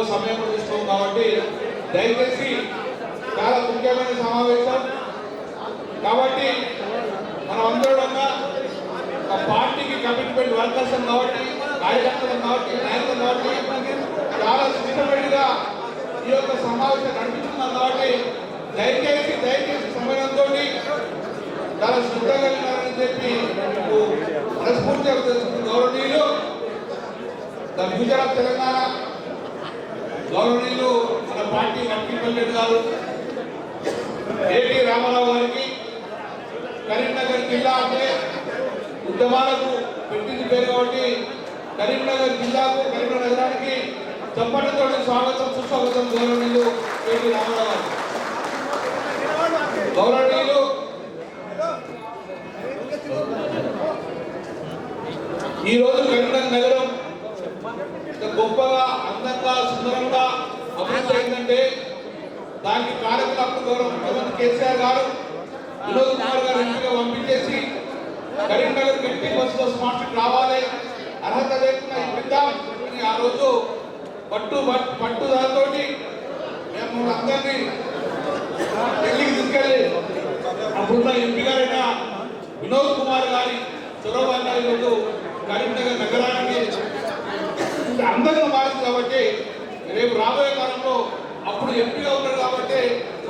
ఎక్కువ సమయం ఇస్తాం కాబట్టి దయచేసి చాలా ముఖ్యమైన సమావేశం. కాబట్టి మనం అందరం ఒక పార్టీకి కమిట్మెంట్ వర్కర్స్ కాబట్టి కార్యకర్తలు కాబట్టి నాయకులు కాబట్టి చాలా సిద్ధపడిగా ఈ యొక్క సమావేశం నడిపిస్తున్నాం కాబట్టి దయచేసి దయచేసి సమయంతో చాలా శ్రద్ధగా వినాలని చెప్పి మనస్ఫూర్తిగా తెలుసుకున్న గౌరవనీయులు ద ఫ్యూచర్ తెలంగాణ గౌరవనీయులు మన పార్టీ వర్కింగ్ గారు ఏటి రామారావు గారికి కరీంనగర్ జిల్లా అంటే ఉద్యమాలకు పెట్టింది పేరు కాబట్టి కరీంనగర్ జిల్లాకు కరీంనగర్ నగరానికి చప్పటితో స్వాగతం సుస్వాగతం గౌరవనీయులు ఏటి రామారావు గారు. గౌరవనీయులు ఈ రోజు కరీంనగర్ నగరం గొప్పగా అందంగా సుందరంగా అభివృద్ధి అయిందంటే దానికి కారకులు అప్పుడు గౌరవ ముఖ్యమంత్రి కేసీఆర్ గారు వినోద్ కుమార్ గారు ఎంపీగా పంపించేసి కరీంనగర్ గట్టి బస్సులో స్మార్ట్ రావాలి. అర్హత లేకుండా ఇప్పిద్దాం అని ఆ రోజు పట్టు పట్టు దాంతో మేము అందరినీ ఢిల్లీకి తీసుకెళ్ళి అప్పుడున్న ఎంపీ గారైన వినోద్ కుమార్ గారి చొరవ వల్ల ఈరోజు కరీంనగర్ నగరానికి అందరూ మారింది కాబట్టి రేపు రాబోయే కాలంలో అప్పుడు ఎంపీగా ఉన్నారు కాబట్టి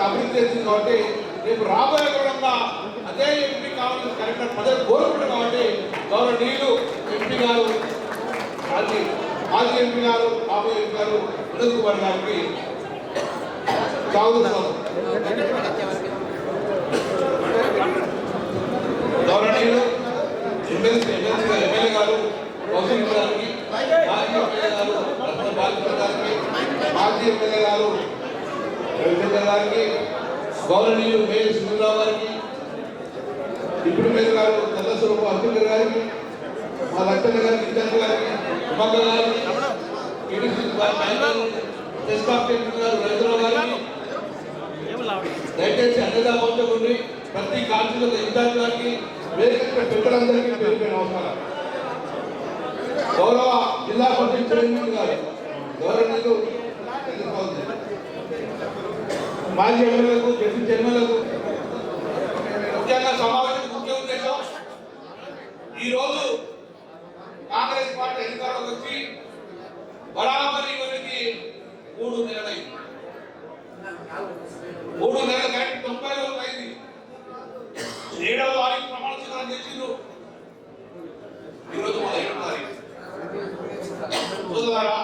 అభివృద్ధి చేసింది కాబట్టి రేపు రాబోయే కాలంలో అదే ఎంపీ కావాలని కరెక్ట్ ప్రజలు కోరుకుంటారు కాబట్టి గౌరవనీయులు ఎంపీ గారు మాజీ మాజీ ఎంపీ గారు బాబు ఎంపీ గారు వినోద్ కుమార్ గారికి స్వాగతం గౌరవనీయులు ఎమ్మెల్సీ ఎమ్మెల్సీ గారు ఎమ్మెల్యే గారు కౌశల్ గారికి మాజీ ఎమ్మెల్యే గారు రత్న గారికి గౌరవనీయులు మేయర్ సునీలరావు గారికి మేయర్ గారు చంద్రస్వరూప అబ్దుల్ గారికి మా లక్షణ గారికి ఇద్దరు గారికి గారికి దయచేసి అన్నదా ప్రతి కాల్చీలో ఇద్దరు గారికి వేరే పెద్దలందరికీ పేరు పేరు నమస్కారం గౌరవ జిల్లా పరిషత్ చైర్మన్ గారు. గౌరవనీయులు మాజీ ఎమ్మెల్యేలకు జడ్పీ చైర్మన్లకు ముఖ్యంగా సమావేశం ముఖ్య ఉద్దేశం ఈరోజు కాంగ్రెస్ పార్టీ అధికారంలోకి వచ్చి బరాబరి గురించి మూడు నెలలైంది మూడు నెలల కంటే తొంభై రోజులు అయింది ఏడవ తారీఖు ప్రమాణ స్వీకారం చేసిండ్రు ఈరోజు మన ఏడవ తారీఖు చూసారా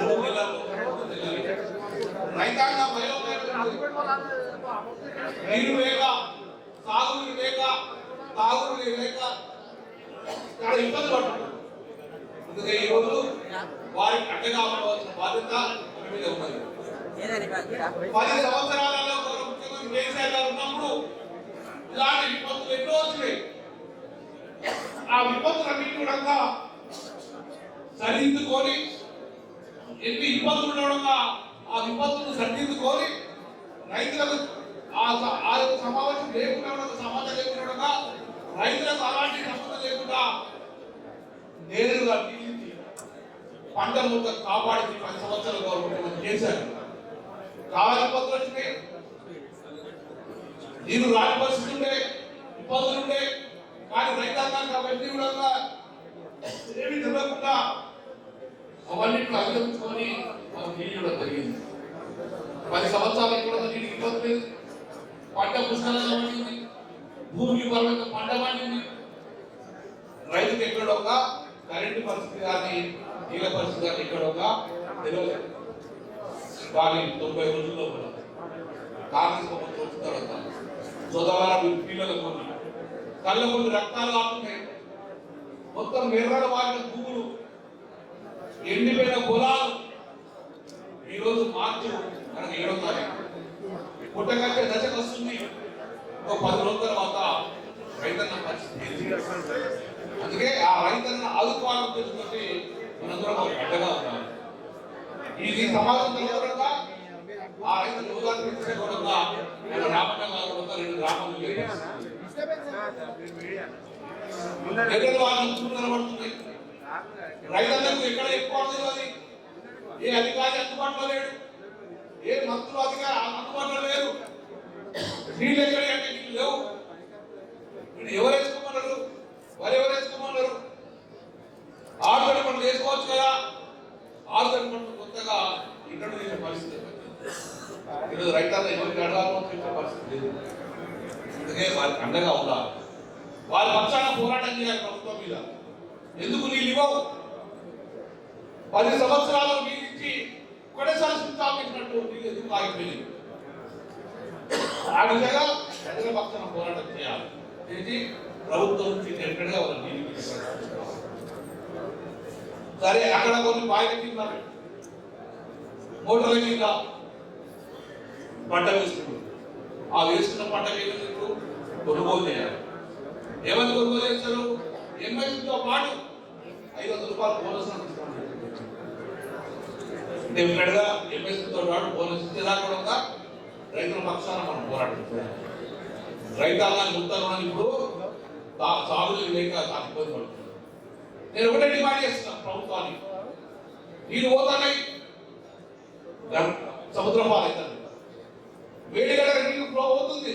మూడు నెలలు మూడు నెలలు. రైతాంగ బయోపేట నీరు లేక సాగునీరు లేక తాగునీరు లేక చాలా ఇబ్బంది పడుతుంది అందుకే ఈ రోజు వారికి అండగా ఉండవలసిన బాధ్యత మీద ఉన్నది. పది సంవత్సరాలలో ముఖ్యమంత్రి కేసీఆర్ గారు ఉన్నప్పుడు ఇలాంటి విపత్తులు ఎన్నో వచ్చినాయి. ఆ విపత్తులన్నింటి కూడా సరిదిద్దుకొని ఎన్ని ఇబ్బందులు ఉండడంగా ఆ విపత్తులను సరిదిద్దుకొని రైతులకు ఆ ఆ యొక్క సమావేశం లేకుండా సమాధ లేకుండా రైతులకు అలాంటి నష్టం లేకుండా నేరుగా నిలిచి పంట ముక్క కాపాడింది పది సంవత్సరాలు గవర్నమెంట్ చేశారు. కావాలి ఇబ్బందులు వచ్చినాయి నీరు రాని పరిస్థితులు ఉండే ఇబ్బందులు ఉండే కానీ రైతాంగానికి అవన్నీ కూడా ఏమి తెలియకుండా అవన్నింటిని అధిగమించుకొని మనం నీళ్ళు ఇవ్వడం జరిగింది. పది సంవత్సరాలకు కూడా నీటికి ఇబ్బంది లేదు. పంట పుష్కలంగా పండింది. భూమి పరమైన పంట పండింది. రైతుకి ఎక్కడ ఒక కరెంటు పరిస్థితి కానీ నీళ్ళ పరిస్థితి కానీ ఎక్కడ ఒక తెలియలేదు కానీ తొంభై రోజుల్లో కూడా కాంగ్రెస్ ప్రభుత్వం వచ్చిన తర్వాత సోదవార కొన్ని కళ్ళ ముందు రక్తాలు కాకుండా. మొత్తం నిర్వహణ వాడిన భూములు ఎండిపోయిన పొలాలు. ఈరోజు మార్చి మనకు ఏడో తారీఖు. పుట్టగట్టే దశకు వస్తుంది. ఒక పది రోజుల తర్వాత రైతన్న పరిస్థితి అందుకే ఆ రైతన్న ఆదుకోవాలని ఉద్దేశంతో మనందరం ఒక గడ్డగా ఉన్నాం. ఇది సమాజం కూడా ఆ రైతు రోజాలు కూడా నేను రామన్న గారు కూడా రెండు గ్రామాలు రైతన్నకు ఎక్కడ ఎక్కువ తెలియదు ఏ అధికారి అందుబాటులో లేడు? ఏ మంత్రులు అధికారి అందుబాటులో లేరు నీళ్ళు ఎక్కడ అంటే నీళ్ళు లేవు. వీడు ఎవరు వేసుకోమన్నారు వారు ఎవరు వేసుకోమన్నారు? ఆరుగడి పనులు వేసుకోవచ్చు కదా. ఆరుగడి పనులు కొత్తగా ఇక్కడ నేను పరిస్థితి ఈరోజు రైతాంగం ఎవరికి అడగాలో పరిస్థితి లేదు. అందుకే వారికి అండగా ఉండాలి. వారి పక్షాన పోరాటం చేయాలి ప్రభుత్వం మీద. ఎందుకు నీళ్ళు ఇవ్వవు? పది సంవత్సరాలు నీళ్ళు ఒకటేసారి స్విచ్ ఆఫ్ చేసినట్టు ఎందుకు ఆగిపోయింది ఆ విధంగా ప్రజల పక్షాన పోరాటం చేయాలి. ఇది ప్రభుత్వం నుంచి ఎక్కడగా వాళ్ళ సరే అక్కడ కొన్ని బాయిల కింద మోటార్ల పంట వేసుకుంటారు ఆ వేస్తున్న పంట కింద కొనుగోలు చేయాలి. ఏమని కొనుగోలు చేస్తారు? ఎంఐతో పాటు ఐదు వందల రూపాయలు బోనస్ డెఫినెట్గా ఎంఎస్తో పాటు బోనస్ ఇచ్చేదాకా కూడా రైతుల పక్షాన మనం పోరాడుతున్నాం చేయాలి. రైతాంగాన్ని ఉత్తరం ఇప్పుడు సాగులు లేక చాలా ఇబ్బంది పడుతుంది. నేను ఒకటే డిమాండ్ చేస్తున్నా ప్రభుత్వానికి. నీళ్ళు పోతున్నాయి సముద్రం పాలవుతుంది. వేడిగడ నీళ్ళు ఫ్లో అవుతుంది.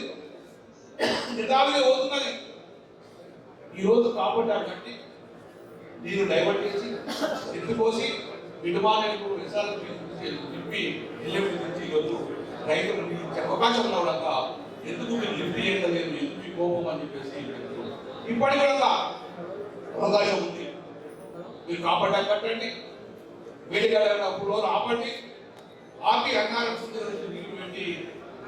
నిదావిగా పోతున్నది ఈ రోజు కాబట్టి కట్టి నీరు డైవర్ట్ చేసి ఎత్తిపోసి విడుమాలకు విశాల నింపి ఎల్లెండి నుంచి ఈరోజు రైతులు ఇచ్చే అవకాశం ఉండడంగా ఎందుకు మీరు లిఫ్ట్ చేయడం ఎందుకు ఈ కోపం అని చెప్పేసి ఇప్పటి కూడా అవకాశం ఉంది. మీరు కాపాడా కట్టండి. వేడిగల అప్పుడు ఆపండి. ఆపి అన్నారం సుందరం నీళ్ళు పెట్టి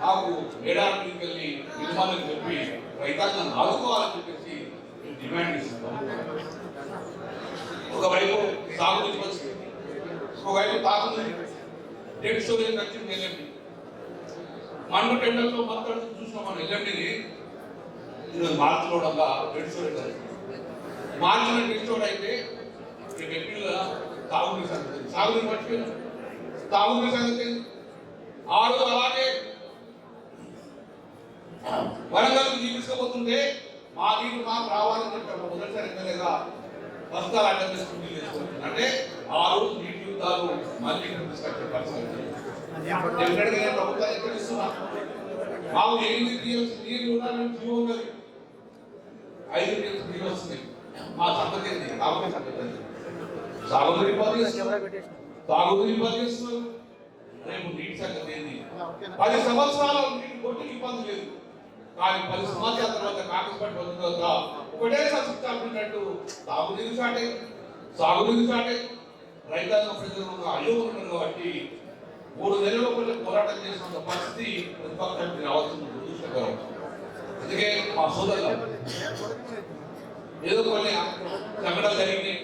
నాకు మాకు ఏడాది వెళ్ళి నిర్మాణం చెప్పి రైతాంగాన్ని ఆదుకోవాలని చెప్పేసి మేము డిమాండ్ ఇస్తున్నాం ఒకవైపు సాగునీటి పరిస్థితి ఒకవేళ తాగుంది డెడ్ స్టోరేజ్ నచ్చింది ఎల్ఎండి మన్ను టెండర్లో మాట్లాడుతూ చూసినాం మనం ఎల్ఎండిని ఈరోజు మార్చిలో డెడ్ స్టోరేజ్ వచ్చింది మార్చిన డెడ్ స్టోర్ అయితే ఈ ఏప్రిల్ తాగునీటి సంగతి. సాగునీటి మర్చిపోయినా. తాగునీటి సంగతి. ఆ అలాగే వరంగల్ నీళ్ళు మా నీరు మాకు రావాలని చెప్పాము మొదటిసారి ఎమ్మెల్యేగా బస్తాలు అడ్డం చేసుకుని అంటే ఆ రోజు నీటి యుద్ధాలు మళ్ళీ ఇక్కడ తీసుకొచ్చే పరిస్థితి డెఫినెట్గా నేను ప్రభుత్వాన్ని హెచ్చరిస్తున్నా మాకు ఎనిమిది టీఎంసీ నీళ్ళు ఉండాలని జీవో ఉన్నది. ఐదు టీఎంసీ నీళ్ళు వస్తున్నాయి. మా సంగతి ఏంది? తాగునీటి సంగతి ఏంది? సాగునీరు ఇబ్బంది చేస్తున్నారు తాగునీరు ఇబ్బంది చేస్తున్నారు రేపు నీటి సంగతి ఏంది? పది సంవత్సరాల నీటి కొట్టుకు ఇబ్బంది లేదు. కానీ పది సంవత్సరాల తర్వాత కాంగ్రెస్ పార్టీ వచ్చిన తర్వాత ఒకటేసారి శిక్షాపినట్టు తాగునీరు చాటే సాగునీరు చాటే రైతాంగ ప్రజలు అయ్యో కాబట్టి మూడు నెలల లోపల పోరాటం చేసిన పరిస్థితి ప్రతిపక్షానికి రావాల్సింది దురదృష్టకరం. అందుకే మా సోదరులు ఏదో కొన్ని సంఘటనలు జరిగినాయి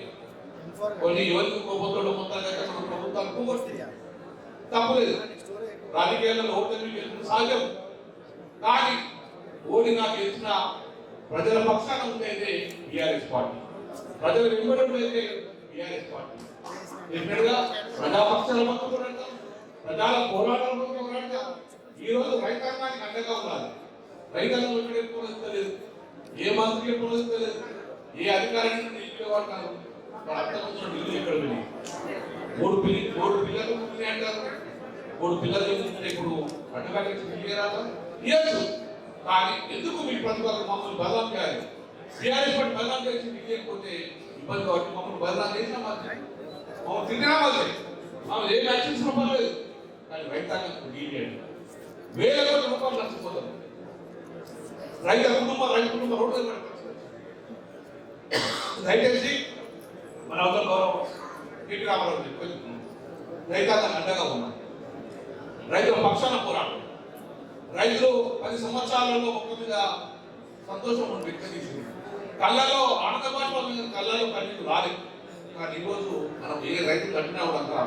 కొన్ని ఎవరికి కోపంతో మొత్తాన్ని మన ప్రభుత్వాలు పోగొట్టింది తప్పలేదు. రాజకీయాల్లో ఓటమి గెలుపు సహజం కానీ ఓడినా గెలిచిన ప్రజల పక్షాన ఉండేదే బీఆర్ఎస్ పార్టీ. ప్రజలు వెంబడి ఉండేదే బీఆర్ఎస్ పార్టీ. డెఫినెట్ ప్రజాపక్షాల పక్క పోరాడతాం ప్రజల పోరాటాల పక్క పోరాడతాం ఈ రోజు రైతాంగానికి అండగా ఉండాలి. రైతాంగం ఎక్కడ పోలిస్తలేదు ఏ మంత్రికి పోలిస్తలేదు ఏ అధికారాన్ని నిలిపేవాడు కాదు? ఢిల్లీ ఎక్కడ వెళ్ళి మూడు పిల్లి మూడు పిల్లలు పుట్టినాయి అంటారు. మూడు పిల్లలు పుట్టిన ఇప్పుడు అడ్డగారికి పిల్లి రాదా ఇయ్యచ్చు కానీ ఎందుకు మీ ప్రతిపాదన మమ్మల్ని బదలాం చేయాలి? టీఆర్ఎస్ పార్టీ బదనాం చేసి ఇయ్యకపోతే ఇబ్బంది కాబట్టి మమ్మల్ని బదలాం చేసినా మాత్రం తిరిగినా మాది ఆమె ఏం రక్షించిన పర్లేదు. కానీ రైతాంగం గీయండి వేల కోట్ల రూపాయలు నష్టపోతారు రైతు కుటుంబం రైతు కుటుంబం రోడ్డు దయచేసి మన అవతల గౌరవం ఎటు రామారావు చెప్పి రైతాంగం అండగా ఉన్నాం రైతుల పక్షాన పోరాటం రైతులు పది సంవత్సరాలలో మొక్క మీద సంతోషం వ్యక్తం చేసింది కళ్ళలో ఆనంద భాష కళ్ళలో కన్నీరు రాలేదు. కానీ ఈరోజు మనం ఏ రైతు కట్టినా కూడా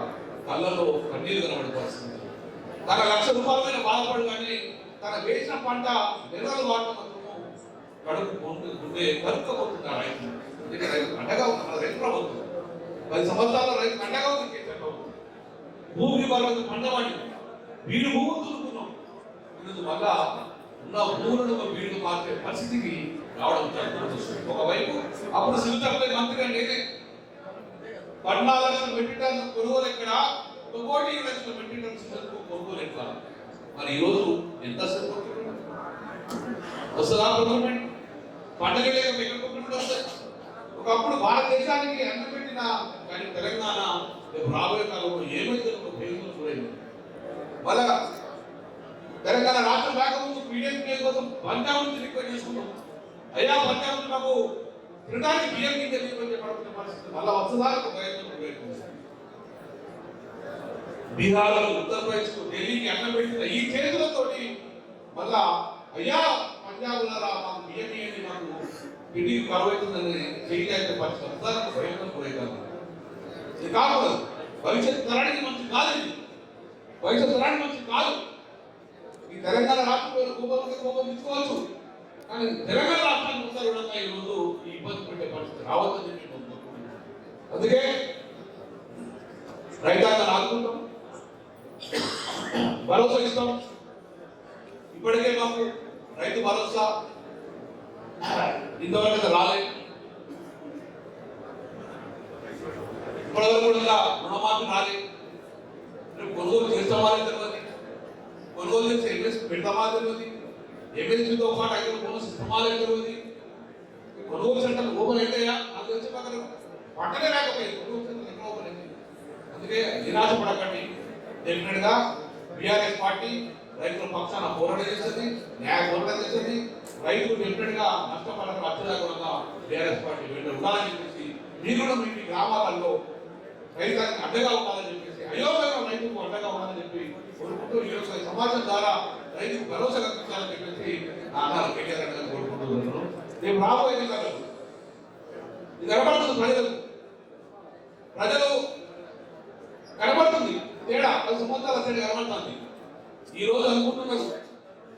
కళ్ళలో కన్నీరు కనబడిపోతుంది తన లక్ష రూపాయల మీద బాధపడు కానీ తన వేసిన పంట నెలలు వాడటం మాత్రము కడుపు గుండె గుండె కరుక్కపోతుంది ఆ రైతు? అందుకే రైతు అండగా ఉంది రైతు ప్రభుత్వం. పది సంవత్సరాల రైతు అండగా ఉంది కేసీఆర్ ప్రభుత్వం. భూమి బలవంత పండవాడి వీడు భూములు దున్నుకున్నాం ఇందుకు మళ్ళా ఉన్న భూములను వీళ్ళు మార్చే పరిస్థితికి రావడం ఒకవైపు అప్పుడు సిరితపై మంత్రిగా నేనే పద్నాలుగు లక్షల మెట్రిక్ టన్ను కొనుగోలు ఎక్కడ? ఒక కోటి లక్షల మెట్రిక్ టన్ను సిమెంట్ కొనుగోలు ఎక్కడ? మరి ఈరోజు ఎంత సరిపోతుంది వస్తుందా గవర్నమెంట్ పంటలు లేక మిగిలిపోకుండా వస్తాయి? ఒకప్పుడు భారతదేశానికి అన్నం పెట్టిన కానీ తెలంగాణ రాబోయే కాలంలో ఏమైతే ఒక చూడండి మళ్ళా తెలంగాణ రాష్ట్రం రాకముందు పీడిఎం కోసం పంజాబ్ రిక్వెస్ట్ చేసుకున్నాం. అయ్యా పంజాబ్ మాకు తినడానికి బియ్యం కింద తీసుకొని పడుతున్న పరిస్థితి మళ్ళా వస్తుందా ఒక బీహార్ ఉత్తరప్రదేశ్ ఢిల్లీకి అన్నం పెట్టిన ఈ చేతులతోటి మళ్ళా అయ్యా పంజాబ్ మాకు బియ్యం ఇయ్యండి మాకు ఢిల్లీకి కరువైతుందని చేయలేక పరిస్థితి వస్తుందా ఒక ప్రయత్నం ఇది కాకూడదు భవిష్యత్ తరానికి మంచి కాదు ఇది. భవిష్యత్ తరానికి మంచి కాదు. ఈ తెలంగాణ రాష్ట్రంలో కోపం కోపం తీసుకోవచ్చు కానీ తెలంగాణ రాష్ట్రానికి ఒకసారి కూడా ఈ ఈ ఇబ్బంది పెట్టే పరిస్థితి రావద్దని చెప్పి అందుకే రైతాంగాన్ని ఆదుకుంటాం. భరోసా ఇస్తాం. ఇప్పటికే మాకు రైతు భరోసా ఇంతవరకు అయితే రాలేదు. ఇప్పటివరకు కూడా రుణమాఫీ రాలేదు. కొనుగోలు చేస్తామా తెలియదు కొనుగోలు చేసి ఇన్వెస్ట్ పెడతామా తెలియదు ఎంఎస్పీతో పాటు ఐదు బోనస్ ఇస్తామా ఉంది కొనుగోలు సెంటర్ ఓపెన్ అవుతాయా అది వచ్చి పక్కన పక్కనే లేకపోయింది కొనుగోలు సెంటర్ ఎక్కడ ఓపెన్ అయింది అందుకే నిరాశపడకండి. డెఫినెట్గా బీఆర్ఎస్ పార్టీ రైతుల పక్షాన పోరాటం చేస్తుంది న్యాయ పోరాటం చేస్తుంది. రైతులు డెఫినెట్గా నష్టపడకుండా అచ్చదాకుండా బీఆర్ఎస్ పార్టీ వెంట ఉండాలని చెప్పేసి మీరు కూడా మీ గ్రామాలలో రైతానికి అడ్డగా ఉండాలని చెప్పేసి అయోమయంగా రైతులకు అడ్డగా ఉండాలని చెప్పి కోరుకుంటూ ఈ యొక్క సమాజం ద్వారా రైతుకు భరోసా కల్పించాలని చెప్పేసి నా అన్నారు కోరుకుంటున్నాను రేపు రాబోయే ఎన్నికలు ఇది కనబడుతుంది ప్రజలు. ప్రజలు కనబడుతుంది. తేడా పది సంవత్సరాల తేడా కనబడుతుంది. ఈ రోజు అనుకుంటున్నారు.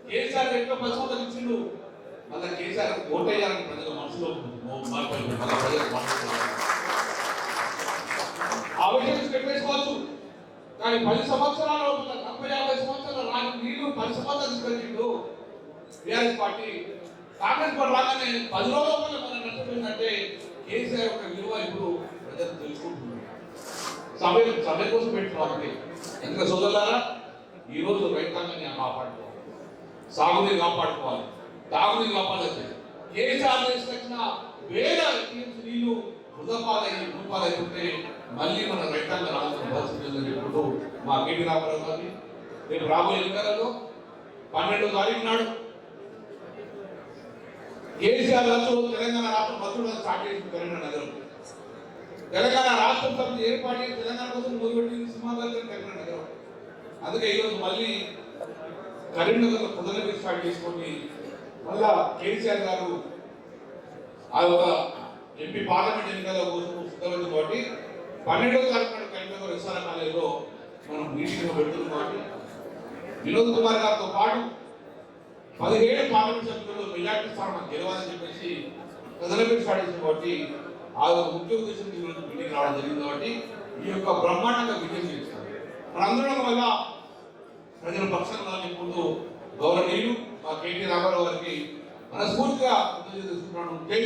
కేసీఆర్ ఎట్లా పది సంవత్సరాలు ఇచ్చిండు? మళ్ళీ కేసీఆర్ ఓటేయాలని ప్రజల మనసులో మారిపోయింది ఆ విషయం పెట్టేసుకోవచ్చు కానీ పది సంవత్సరాల లోపల ముప్పై యాభై సంవత్సరాల రాని నీళ్ళు పరిశుభ్రత తీసుకొచ్చిండు. TRS party. కాంగ్రెస్ పార్టీ రాగానే పది రోజుల మనం నష్టపోయిందంటే కేసీఆర్ యొక్క విలువ ఇప్పుడు ప్రజలు తెలుసుకుంటున్నారు సభ సభ కోసం పెట్టుకోవాలి. ఎందుకంటే సోదరులారా? ఈ రోజు రైతాంగాన్ని కాపాడుకోవాలి. సాగునీరు కాపాడుకోవాలి. తాగునీరు కాపాడాలి కేసీఆర్ తీసుకొచ్చిన వేల టీఎంసీ నీళ్ళు వృధపాలై రూపాలైతుంటే మళ్ళీ మన రైతాంగ రావాల్సిన పరిస్థితి ఉందని ఇప్పుడు మా కేటీ రామారావు గారిని రేపు రాబోయే ఎన్నికలలో పన్నెండో తారీఖు నాడు కేసీఆర్ గారు తెలంగాణ రాష్ట్రం భద్రుడు స్టార్ట్ చేసింది కరీంనగర్ నగరం. తెలంగాణ రాష్ట్రం సభ ఏర్పాటు చేసి తెలంగాణ కోసం మొదలుపెట్టింది సింహాబాద్ కరీంనగర్ నగరం. అందుకే ఈరోజు మళ్ళీ కరీంనగర్ పొదలకి స్టార్ట్ చేసుకొని మళ్ళా కేసీఆర్ గారు ఆ యొక్క ఎంపీ పార్లమెంట్ ఎన్నికల కోసం సిద్ధమైంది కాబట్టి పన్నెండో తారీఖు నాడు కరీంనగర్ విశాల కాలేజీలో మనం మీటింగ్ పెడుతున్నాం కాబట్టి వినోద్ కుమార్ గారితో పాటు పదిహేడు పార్లమెంట్ సభ్యులు మెజార్టీ స్థానం గెలవాలని చెప్పేసి ప్రజల మీద సాధించిన కాబట్టి ఆ యొక్క ముఖ్య ఉద్దేశం ఈరోజు మీటింగ్ రావడం జరిగింది కాబట్టి ఈ యొక్క బ్రహ్మాండంగా విజయం చేశారు మనందరం వల్ల ప్రజల పక్షంగా చెప్పుకుంటూ గౌరవనీయులు మా కేటీ రామారావు గారికి మనస్ఫూర్తిగా కృతజ్ఞతలు తెలుసుకుంటున్నాను జై